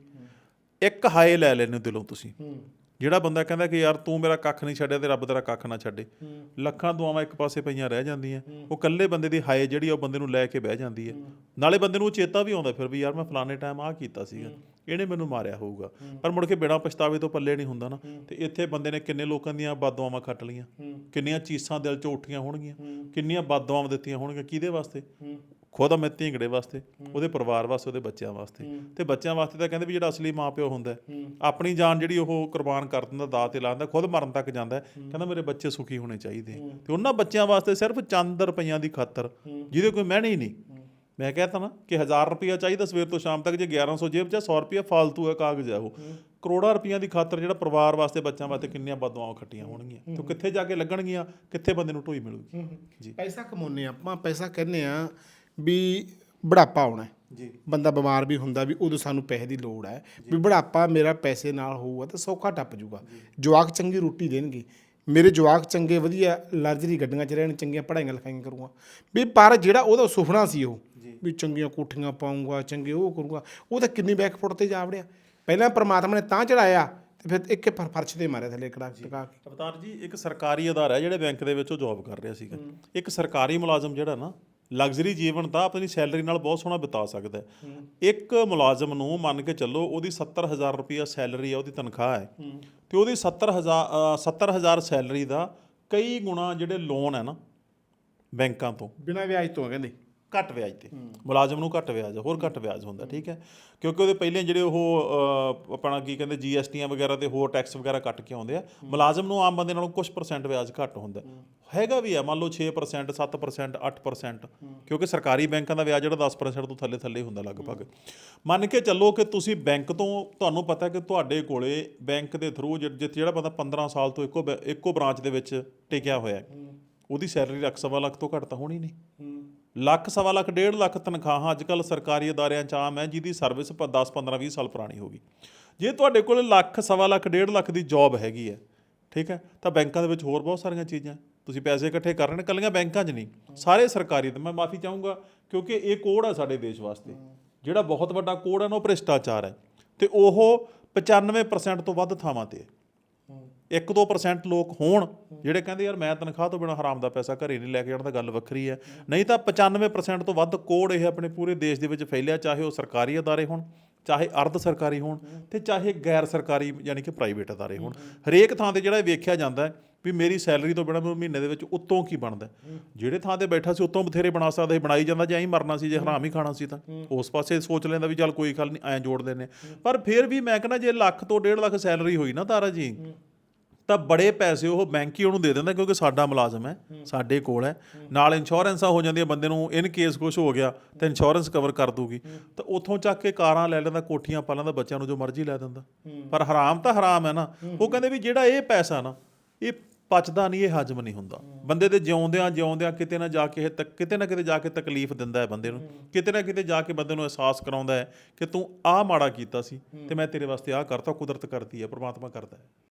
ਇੱਕ ਹਾਏ ਲੈ ਲੈਣੇ ਦਿਲੋਂ ਤੁਸੀਂ। ਜਿਹੜਾ ਬੰਦਾ ਕਹਿੰਦਾ ਕਿ ਯਾਰ ਤੂੰ ਮੇਰਾ ਕੱਖ ਨਹੀਂ ਛੱਡਿਆ ਤੇ ਰੱਬ ਤੇਰਾ ਕੱਖ ਨਾ ਛੱਡੇ। ਲੱਖਾਂ ਦੁਆਵਾਂ ਇੱਕ ਪਾਸੇ ਪਈਆਂ ਰਹਿ ਜਾਂਦੀਆਂ। ਉਹ ਇਕੱਲੇ ਬੰਦੇ ਦੀ ਹਾਏ ਜਿਹੜੀ ਆ ਉਹ ਬੰਦੇ ਨੂੰ ਲੈ ਕੇ ਬਹਿ ਜਾਂਦੀ ਹੈ। ਨਾਲੇ ਬੰਦੇ ਨੂੰ ਚੇਤਾ ਵੀ ਆਉਂਦਾ ਫਿਰ ਵੀ ਯਾਰ ਮੈਂ ਫਲਾਣੇ ਟਾਈਮ ਆਹ ਕੀਤਾ ਸੀਗਾ। ਇਹਨੇ ਮੈਨੂੰ ਮਾਰਿਆ ਹੋਊਗਾ। ਪਰ ਮੁੜ ਕੇ ਬਿਨਾਂ ਪਛਤਾਵੇ ਤੋਂ ਪੱਲੇ ਨਹੀਂ ਹੁੰਦਾ ਨਾ। ਤੇ ਇੱਥੇ ਬੰਦੇ ਨੇ ਕਿੰਨੇ ਲੋਕਾਂ ਦੀਆਂ ਬਦਦੁਆਵਾਂ ਖੱਟ ਲੀਆਂ ਕਿੰਨੀਆਂ ਚੀਸਾਂ ਦਿਲ 'ਚੋਂ ਉੱਠੀਆਂ ਹੋਣਗੀਆਂ। ਕਿੰਨੀਆਂ ਬਦਦੁਆਵਾਂ ਦਿੱਤੀਆਂ ਹੋਣਗੀਆਂ। ਕਿਹਦੇ ਵਾਸਤੇ? ਖੁਦ ਅਮਿਤ ਢੀਂਗੜੇ ਵਾਸਤੇ? ਉਹਦੇ ਪਰਿਵਾਰ ਵਾਸਤੇ ਉਹਦੇ ਬੱਚਿਆਂ ਵਾਸਤੇ। ਤੇ ਬੱਚਿਆਂ ਵਾਸਤੇ ਤਾਂ ਕਹਿੰਦੇ ਵੀ ਜਿਹੜਾ ਅਸਲੀ ਮਾਪਿਓ ਹੁੰਦਾ ਆਪਣੀ ਜਾਨ ਜਿਹੜੀ ਉਹ ਕੁਰਬਾਨ ਕਰ ਦਿੰਦਾ ਦਾਅ ਤੇ ਲਾ ਦਿੰਦਾ ਖੁਦ ਮਰਨ ਤੱਕ ਜਾਂਦਾ। ਕਹਿੰਦਾ ਮੇਰੇ ਬੱਚੇ ਸੁਖੀ ਹੋਣੇ ਚਾਹੀਦੇ। ਤੇ ਉਹਨਾਂ ਬੱਚਿਆਂ ਵਾਸਤੇ ਸਿਰਫ ਚੰਦ ਰੁਪਈਆਂ ਦੀ ਖਾਤਰ ਜਿਹਦੇ ਕੋਈ ਮਹਿਣੇ ਹੀ ਨਹੀਂ। ਮੈਂ ਕਹਿੰਦਾ ਨਾ ਕਿ 1000 ਰੁਪਈਆ ਚਾਹੀਦਾ ਸਵੇਰ ਤੋਂ ਸ਼ਾਮ ਤੱਕ ਜੇ 1100 ਜੇਬ 'ਚ ਆ, 100 ਰੁਪਈਆ ਫਾਲਤੂ ਹੈ ਕਾਗਜ਼ ਹੈ ਉਹ। ਕਰੋੜਾਂ ਰੁਪਈਆਂ ਦੀ ਖਾਤਰ ਜਿਹੜਾ ਪਰਿਵਾਰ ਵਾਸਤੇ ਬੱਚਿਆਂ ਵਾਸਤੇ ਕਿੰਨੀਆਂ ਬਦਦੁਆਵਾਂ ਖੱਟੀਆਂ ਹੋਣਗੀਆਂ। ਤੇ ਉਹ ਕਿੱਥੇ ਜਾ ਕੇ ਲੱਗਣਗੀਆਂ ਕਿੱਥੇ ਬੰਦੇ ਨੂੰ ਢੋਈ ਮਿਲੂਗੀ। ਜੀ। ਪੈਸਾ ਕਮਾਉਨੇ ਆਪਾਂ ਪੈਸਾ ਕਹਿੰਦੇ ਆ ਵੀ ਬੁਢਾਪਾ ਆਉਣਾ ਹੈ। ਜੀ। ਬੰਦਾ ਬਿਮਾਰ ਵੀ ਹੁੰਦਾ ਵੀ ਉਦੋਂ ਸਾਨੂੰ ਪੈਸੇ ਦੀ ਲੋੜ ਹੈ ਵੀ ਬੁਢਾਪਾ ਮੇਰਾ ਪੈਸੇ ਨਾਲ ਹੋਊਗਾ ਤਾਂ ਸੌਖਾ ਟੱਪ ਜੂਗਾ ਜਵਾਕ ਚੰਗੀ ਰੋਟੀ ਦੇਣਗੇ। ਮੇਰੇ ਜਵਾਕ ਚੰਗੇ ਵਧੀਆ ਲਗਜ਼ਰੀ ਗੱਡੀਆਂ 'ਚ ਰਹਿਣ ਚੰਗੀਆਂ ਪੜ੍ਹਾਈਆਂ ਲਿਖਾਈਆਂ ਕਰੂੰਗਾ। ਵੀ ਪਰ ਜਿਹੜਾ ਉਹਦਾ ਸੁਪਨਾ ਸੀ ਉਹ ਵੀ ਚੰਗੀਆਂ ਕੋਠੀਆਂ ਪਾਉਂਗਾ ਚੰਗੇ ਉਹ ਕਰੂੰਗਾ ਉਹ ਤਾਂ ਕਿੰਨੀ ਬੈਕਫੁੱਟ ਤੇ ਜਾ ਵੜਿਆ। ਪਹਿਲਾਂ ਪ੍ਰਮਾਤਮਾ ਨੇ ਤਾਂ ਚੜਾਇਆ ਤੇ ਫਿਰ ਇੱਕ ਫਰ- ਫਰਸ਼ ਤੇ ਮਾਰਿਆ ਥੱਲੇ ਕੜਾ ਟਕਾ ਕੇ। ਅਵਤਾਰ ਜੀ ਇੱਕ ਸਰਕਾਰੀ ਅਦਾਰਾ ਹੈ ਜਿਹੜੇ ਬੈਂਕ ਦੇ ਵਿੱਚ ਉਹ ਜੌਬ ਕਰ ਰਿਹਾ ਸੀਗਾ। ਇੱਕ ਸਰਕਾਰੀ ਮੁਲਾਜ਼ਮ ਜਿਹੜਾ ਨਾ ਲਗਜ਼ਰੀ ਜੀਵਨ ਤਾਂ ਆਪਣੀ ਸੈਲਰੀ ਨਾਲ ਬਹੁਤ ਸੋਹਣਾ ਬਿਤਾ ਸਕਦਾ ਹੈ। ਇੱਕ ਮੁਲਾਜ਼ਮ ਨੂੰ ਮੰਨ ਕੇ ਚੱਲੋ ਉਹਦੀ 70000 ਰੁਪਇਆ ਸੈਲਰੀ ਹੈ ਉਹਦੀ ਤਨਖਾਹ ਹੈ। ਤੇ ਉਹਦੀ 70000 ਅ, 70000 ਸੈਲਰੀ ਦਾ ਕਈ ਗੁਣਾ ਜਿਹੜੇ ਲੋਨ ਹੈ ਨਾ ਬੈਂਕਾਂ ਤੋਂ। ਬਿਨਾਂ ਵਿਆਜ ਤੋਂ ਕਹਿੰਦੇ। ਘੱਟ ਵਿਆਜ ਤੇ। ਮੁਲਾਜ਼ਮ ਨੂੰ ਘੱਟ ਵਿਆਜ, ਹੋਰ ਘੱਟ ਵਿਆਜ ਹੁੰਦਾ, ਠੀਕ ਹੈ? ਕਿਉਂਕਿ ਉਹਦੇ ਪਹਿਲੇ ਜਿਹੜੇ ਉਹ ਆਪਣਾ ਕੀ ਕਹਿੰਦੇ ਜੀਐਸਟੀਆਂ ਵਗੈਰਾ ਤੇ ਹੋਰ ਟੈਕਸ ਵਗੈਰਾ ਕੱਟ ਕੇ ਆਉਂਦੇ ਆ। ਮੁਲਾਜ਼ਮ ਨੂੰ ਆਮ ਬੰਦੇ ਨਾਲੋਂ ਕੁਝ ਪਰਸੈਂਟ ਵਿਆਜ ਘੱਟ ਹੁੰਦਾ। ਹੈਗਾ ਵੀ ਆ, ਮੰਨ ਲਓ 6% 7% 8% ਕਿਉਂਕਿ ਸਰਕਾਰੀ ਬੈਂਕਾਂ ਦਾ ਵਿਆਜ ਜਿਹੜਾ 10% ਤੋਂ ਥੱਲੇ ਥੱਲੇ ਹੁੰਦਾ ਲਗਭਗ। ਮੰਨ ਕੇ ਚੱਲੋ ਕਿ ਤੁਸੀਂ ਬੈਂਕ ਤੋਂ, ਤੁਹਾਨੂੰ ਪਤਾ ਕਿ ਤੁਹਾਡੇ ਕੋਲੇ ਬੈਂਕ ਦੇ ਥਰੂ ਜਿੱਥੇ ਜਿਹੜਾ ਬੰਦਾ 15 ਸਾਲ ਤੋਂ ਇੱਕੋ ਬੈ- ਇੱਕੋ ਬ੍ਰਾਂਚ ਦੇ ਵਿੱਚ ਟਿਕਿਆ ਹੋਇਆ ਉਹਦੀ ਸੈਲਰੀ ਲੱਖ ਸਵਾ ਲੱਖ ਤੋਂ ਘੱਟ ਤਾਂ ਹੋਣੀ ਨਹੀਂ। ਲੱਖ, ਸਵਾ ਲੱਖ, ਡੇਢ ਲੱਖ ਤਨਖਾਹਾਂ ਅੱਜ ਕੱਲ ਸਰਕਾਰੀ ਅਦਾਰਿਆਂ 'ਚ ਆਮ ਹੈ, ਜਿਹਦੀ ਸਰਵਿਸ 10 15 20 ਸਾਲ ਪੁਰਾਣੀ ਹੋਗੀ ਜੇ ਤੁਹਾਡੇ ਕੋਲ ਲੱਖ, ਸਵਾ ਲੱਖ, ਡੇਢ ਲੱਖ ਦੀ ਜੌਬ ਹੈਗੀ ਹੈ, ਠੀਕ ਹੈ, ਤਾਂ ਬੈਂਕਾਂ ਦੇ ਵਿੱਚ ਹੋਰ ਬਹੁਤ ਸਾਰੀਆਂ ਚੀਜ਼ਾਂ। ਤੁਸੀਂ ਪੈਸੇ ਇਕੱਠੇ ਕਰ ਰਹੇ ਨੇ ਕੱਲੀਆਂ ਬੈਂਕਾਂ 'ਚ ਨਹੀਂ, ਸਾਰੇ ਸਰਕਾਰੀ ਤੇ। ਮੈਂ ਮਾਫੀ ਚਾਹੂੰਗਾ, ਕਿਉਂਕਿ ਇਹ ਕੋਡ ਆ ਸਾਡੇ ਦੇਸ਼ ਵਾਸਤੇ। ਜਿਹੜਾ ਬਹੁਤ ਵੱਡਾ ਕੋਡ ਹੈ ਨਾ ਉਹ ਭ੍ਰਿਸ਼ਟਾਚਾਰ ਹੈ। ਤੇ ਉਹ 95% ਤੋਂ ਵੱਧ ਥਾਵਾਂ ਤੇ ਹੈ 1-2% ਲੋਕ ਹੋਣ, ਜਿਹੜੇ ਕਹਿੰਦੇ ਯਾਰ ਮੈਂ ਤਨਖਾਹ ਤੋਂ ਬਿਨਾ ਹਰਾਮ ਦਾ ਪੈਸਾ ਘਰੇ ਨਹੀਂ ਲੈ ਕੇ ਜਾਣਾ ਤਾਂ ਗੱਲ ਵੱਖਰੀ ਹੈ। ਨਹੀਂ ਤਾਂ 95% ਤੋਂ ਵੱਧ ਕੋਡ ਇਹ ਆਪਣੇ ਪੂਰੇ ਦੇਸ਼ ਦੇ ਵਿੱਚ ਫੈਲਿਆ, ਚਾਹੇ ਉਹ ਸਰਕਾਰੀ ਅਦਾਰੇ ਹੋਣ, ਚਾਹੇ ਅਰਧ ਸਰਕਾਰੀ ਹੋਣ ਤੇ ਚਾਹੇ ਗੈਰ ਸਰਕਾਰੀ ਯਾਨੀ ਕਿ ਪ੍ਰਾਈਵੇਟ ਅਦਾਰੇ ਹੋਣ। ਹਰੇਕ ਥਾਂ ਤੇ ਜਿਹੜਾ ਇਹ ਵੇਖਿਆ ਜਾਂਦਾ ਹੈ ਵੀ ਮੇਰੀ ਸੈਲਰੀ ਤੋਂ ਬਿਨਾ ਮੈਨੂੰ ਮਹੀਨੇ ਦੇ ਵਿੱਚ ਉੱਤੋਂ ਕੀ ਬਣਦਾ? ਜਿਹੜੇ ਥਾਂ ਤੇ ਬੈਠਾ ਸੀ ਉੱਤੋਂ ਬਥੇਰੇ ਬਣਾ ਸਕਦਾ ਸੀ, ਬਣਾਈ ਜਾਂਦਾ ਜੇ ਐਂ ਹੀ ਮਰਨਾ ਸੀ, ਜੇ ਹਰਾਮ ਹੀ ਖਾਣਾ ਸੀ ਤਾਂ। ਉਸ ਪਾਸੇ ਸੋਚ ਲੈਂਦਾ ਵੀ ਚੱਲ ਕੋਈ ਗੱਲ ਨਹੀਂ ਐਂ ਜੋੜ ਦਿੰਦੇ ਪਰ ਫਿਰ ਵੀ ਮੈਂ ਕਹਿੰਦਾ ਜੇ ਲੱਖ ਤੋਂ ਡੇਢ ਲੱਖ ਸੈਲਰੀ ਹੋਈ ਨਾ ਤਾਰਾ ਜੀ, ਤਾਂ ਬੜੇ ਪੈਸੇ ਉਹ ਬੈਂਕ ਹੀ ਉਹਨੂੰ ਦੇ ਦਿੰਦਾ ਕਿਉਂਕਿ ਸਾਡਾ ਮੁਲਾਜ਼ਮ ਹੈ, ਸਾਡੇ ਕੋਲ ਹੈ। ਨਾਲ ਇੰਸ਼ੋਰੈਂਸਾਂ ਹੋ ਜਾਂਦੀਆਂ ਬੰਦੇ ਨੂੰ ਇਨ ਕੇਸ ਕੁਝ ਹੋ ਗਿਆ ਤਾਂ ਇੰਸ਼ੋਰੈਂਸ ਕਵਰ ਕਰ ਦੂਗੀ ਤਾਂ ਉੱਥੋਂ ਚੱਕ ਕੇ ਕਾਰਾਂ ਲੈ ਲੈਂਦਾ, ਕੋਠੀਆਂ ਪਾ ਲੈਂਦਾ, ਬੱਚਿਆਂ ਨੂੰ ਜੋ ਮਰਜ਼ੀ ਲੈ ਦਿੰਦਾ। ਪਰ ਹਰਾਮ ਤਾਂ ਹਰਾਮ ਹੈ ਨਾ। ਉਹ ਕਹਿੰਦੇ ਵੀ ਜਿਹੜਾ ਇਹ ਪੈਸਾ ਨਾ, ਇਹ ਪਚਦਾ ਨਹੀਂ, ਇਹ ਹਜਮ ਨਹੀਂ ਹੁੰਦਾ। ਬੰਦੇ ਦੇ ਜਿਉਂਦਿਆਂ ਜਿਉਂਦਿਆਂ ਕਿਤੇ ਨਾ ਜਾ ਕੇ ਇਹ ਤੱਕ ਕਿਤੇ ਨਾ ਕਿਤੇ ਜਾ ਕੇ ਤਕਲੀਫ ਦਿੰਦਾ ਹੈ ਬੰਦੇ ਨੂੰ। ਕਿਤੇ ਨਾ ਕਿਤੇ ਜਾ ਕੇ ਬੰਦੇ ਨੂੰ ਅਹਿਸਾਸ ਕਰਾਉਂਦਾ ਹੈ ਕਿ ਤੂੰ ਆਹ ਮਾੜਾ ਕੀਤਾ ਸੀ ਤੇ ਮੈਂ ਤੇਰੇ ਵਾਸਤੇ ਆਹ ਕਰਤਾ ਕੁਦਰਤ ਕਰਦੀ ਹੈ, ਪ੍ਰਮਾਤਮਾ ਕਰਦਾ ਹੈ।